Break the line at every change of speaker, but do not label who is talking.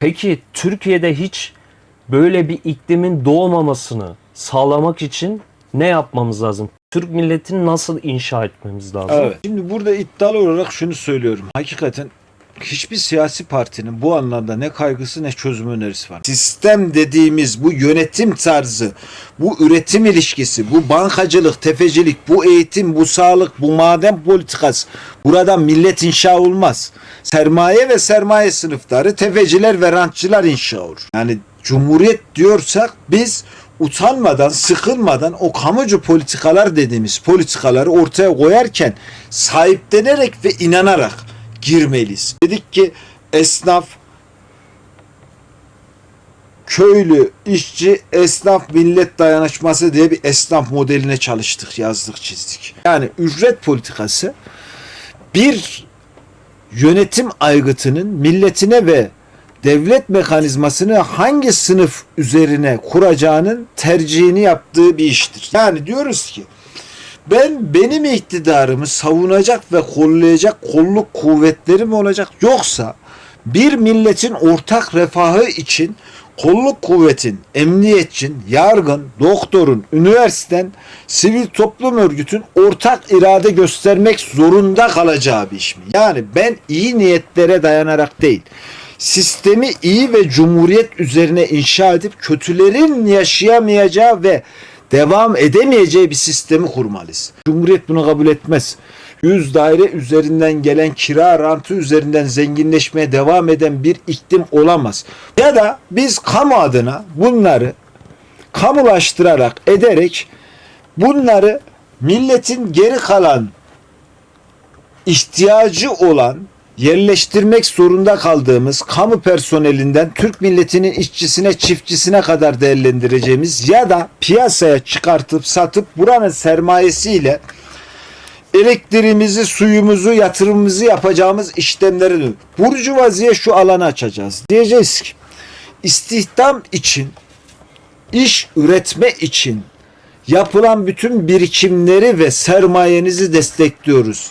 Peki Türkiye'de hiç böyle bir iklimin doğmamasını sağlamak için ne yapmamız lazım? Türk milletini nasıl inşa etmemiz lazım?
Evet. Şimdi burada iddialı olarak şunu söylüyorum. Hakikaten hiçbir siyasi partinin bu anlamda ne kaygısı ne çözüm önerisi var. Sistem dediğimiz bu yönetim tarzı, bu üretim ilişkisi, bu bankacılık, tefecilik, bu eğitim, bu sağlık, bu maden politikası burada millet inşa olmaz. Sermaye ve sermaye sınıfları, tefeciler ve rantçılar inşa olur. Yani cumhuriyet diyorsak biz utanmadan, sıkılmadan o kamucu politikalar dediğimiz politikaları ortaya koyarken sahiplenerek ve inanarak girmeliyiz. Dedik ki esnaf, köylü, işçi, esnaf, millet dayanışması diye bir esnaf modeline çalıştık, yazdık, çizdik. Yani ücret politikası bir yönetim aygıtının milletine ve devlet mekanizmasını hangi sınıf üzerine kuracağının tercihini yaptığı bir iştir. Yani diyoruz ki ben benim iktidarımı savunacak ve kollayacak kolluk kuvvetlerim olacak yoksa bir milletin ortak refahı için kolluk kuvvetin, emniyetçin, yargın, doktorun, üniversiten, sivil toplum örgütün ortak irade göstermek zorunda kalacağı bir iş mi? Yani ben iyi niyetlere dayanarak değil, sistemi iyi ve cumhuriyet üzerine inşa edip kötülerin yaşayamayacağı ve devam edemeyeceği bir sistemi kurmalıyız. Cumhuriyet bunu kabul etmez. Yüz daire üzerinden gelen kira rantı üzerinden zenginleşmeye devam eden bir iklim olamaz. Ya da biz kamu adına bunları kamulaştırarak ederek bunları milletin geri kalan ihtiyacı olan yerleştirmek zorunda kaldığımız kamu personelinden Türk milletinin işçisine çiftçisine kadar değerlendireceğimiz ya da piyasaya çıkartıp satıp buranın sermayesiyle elektriğimizi, suyumuzu, yatırımımızı yapacağımız işlemleri dön- Burjuvaziye şu alanı açacağız. Diyeceğiz ki istihdam için, iş üretme için yapılan bütün birikimleri ve sermayenizi destekliyoruz.